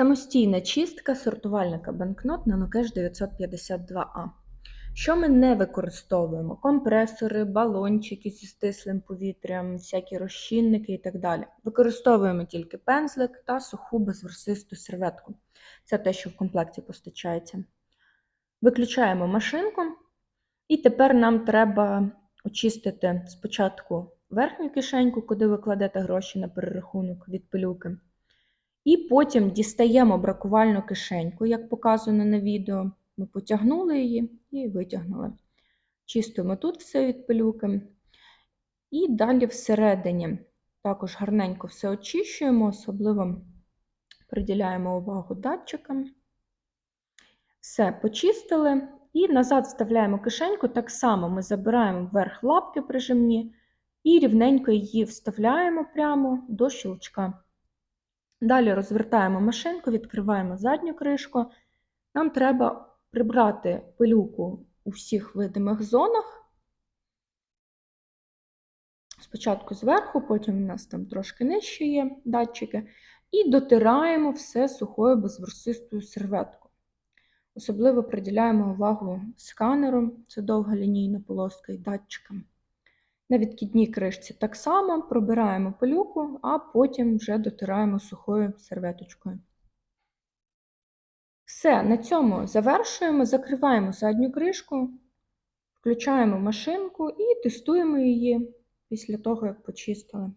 Самостійна чистка сортувальника банкнот на Nokesh 952A. Що ми не використовуємо? Компресори, балончики зі стислим повітрям, всякі розчинники і так далі. Використовуємо тільки пензлик та суху безворсисту серветку. Це те, що в комплекті постачається. Виключаємо машинку, і тепер нам треба очистити спочатку верхню кишеньку, куди ви кладете гроші на перерахунок від пилюки. І потім дістаємо бракувальну кишеньку, як показано на відео. Ми потягнули її і витягнули. Чистимо тут все від пилюки. І далі всередині також гарненько все очищуємо, особливо приділяємо увагу датчикам. Все, почистили. І назад вставляємо кишеньку. Так само ми забираємо вверх лапки прижимні і рівненько її вставляємо прямо до щелчка. Далі розвертаємо машинку, відкриваємо задню кришку. Нам треба прибрати пилюку у всіх видимих зонах. Спочатку зверху, потім у нас там трошки нижче є датчики, і дотираємо все сухою безворсистою серветкою. Особливо приділяємо увагу сканеру, це довга лінійна полоска і датчикам. На відкидній кришці так само пробираємо пилюку, а потім вже дотираємо сухою серветочкою. Все, на цьому завершуємо, закриваємо задню кришку, включаємо машинку і тестуємо її після того, як почистили.